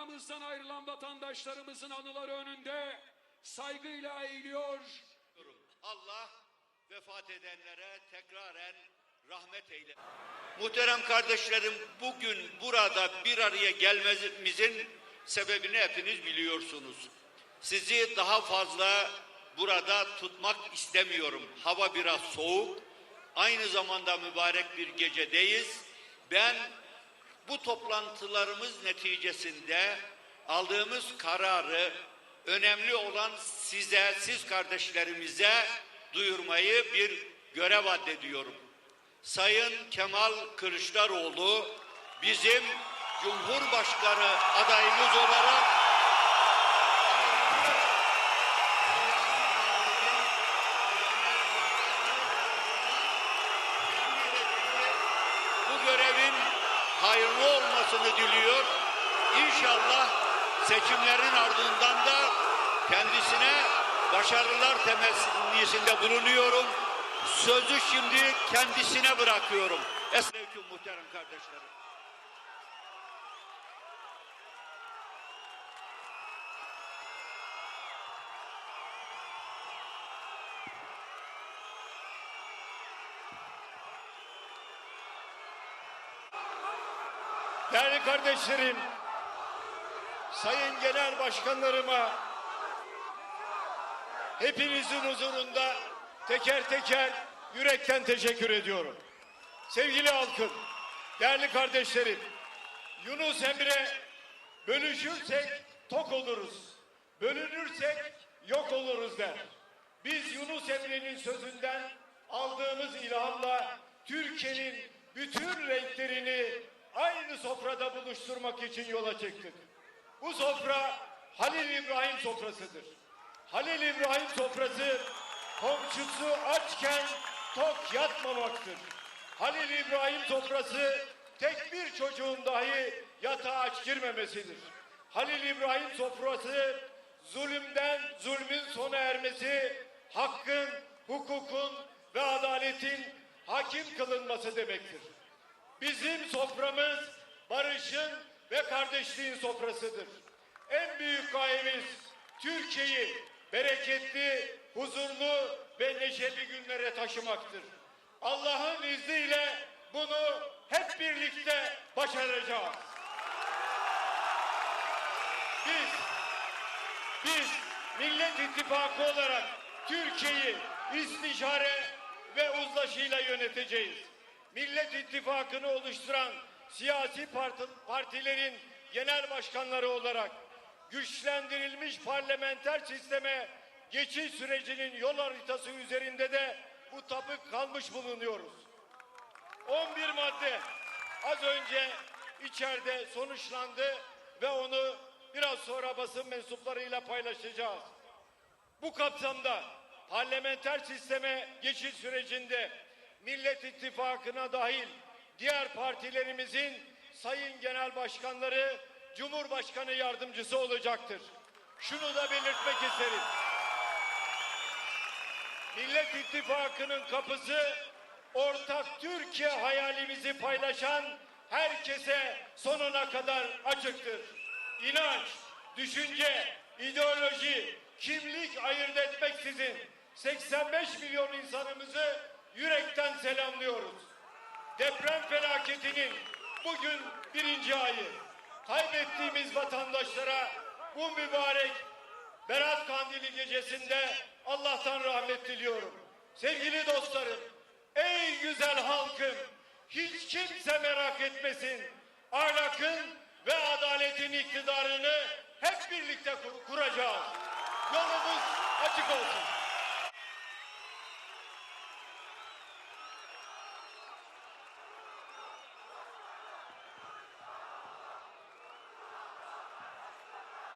aramızdan ayrılan vatandaşlarımızın anıları önünde saygıyla eğiliyor. Allah vefat edenlere tekraren rahmet eyle. Muhterem kardeşlerim bugün burada bir araya gelmemizin sebebini hepiniz biliyorsunuz. Sizi daha fazla burada tutmak istemiyorum. Hava biraz soğuk. Aynı zamanda mübarek bir gecedeyiz. Ben bu toplantılarımız neticesinde aldığımız kararı önemli olan size, siz kardeşlerimize duyurmayı bir görev addediyorum. Sayın Kemal Kılıçdaroğlu bizim Cumhurbaşkanı adayımız olarak olmasını diliyor. İnşallah seçimlerin ardından da kendisine başarılar temennisinde bulunuyorum. Sözü şimdi kendisine bırakıyorum. Esnafım muhterem kardeşlerim. Değerli kardeşlerim, sayın genel başkanlarıma hepinizin huzurunda teker teker yürekten teşekkür ediyorum. Sevgili halkım, değerli kardeşlerim, Yunus Emre bölüşürsek tok oluruz, bölünürsek yok oluruz der. Biz Yunus Emre'nin sözünden aldığımız ilhamla Türkiye'nin bütün renklerini aynı sofrada buluşturmak için yola çıktık. Bu sofra Halil İbrahim sofrasıdır. Halil İbrahim sofrası komşusu açken tok yatmamaktır. Halil İbrahim sofrası tek bir çocuğun dahi yatağa aç girmemesidir. Halil İbrahim sofrası zulümden zulmün sona ermesi, hakkın, hukukun ve adaletin hakim kılınması demektir. Bizim soframız barışın ve kardeşliğin sofrasıdır. En büyük gayemiz Türkiye'yi bereketli, huzurlu ve neşeli günlere taşımaktır. Allah'ın izniyle bunu hep birlikte başaracağız. Biz, biz Millet İttifakı olarak Türkiye'yi istişare ve uzlaşıyla yöneteceğiz. Millet İttifakı'nı oluşturan siyasi parti, partilerin genel başkanları olarak güçlendirilmiş parlamenter sisteme geçiş sürecinin yol haritası üzerinde de bu tapık kalmış bulunuyoruz. 11 madde az önce içeride sonuçlandı ve onu biraz sonra basın mensuplarıyla paylaşacağız. Bu kapsamda parlamenter sisteme geçiş sürecinde Millet İttifakı'na dahil diğer partilerimizin sayın genel başkanları Cumhurbaşkanı yardımcısı olacaktır. Şunu da belirtmek isterim. Millet İttifakı'nın kapısı ortak Türkiye hayalimizi paylaşan herkese sonuna kadar açıktır. İnanç, düşünce, ideoloji, kimlik ayırt etmeksizin 85 milyon insanımızı yürekten selamlıyoruz. Deprem felaketinin bugün birinci ayı. Kaybettiğimiz vatandaşlara bu mübarek Berat Kandili gecesinde Allah'tan rahmet diliyorum. Sevgili dostlarım, ey güzel halkım, hiç kimse merak etmesin. Ahlakın ve adaletin iktidarını hep birlikte kur- kuracağız. Yolumuz açık olsun.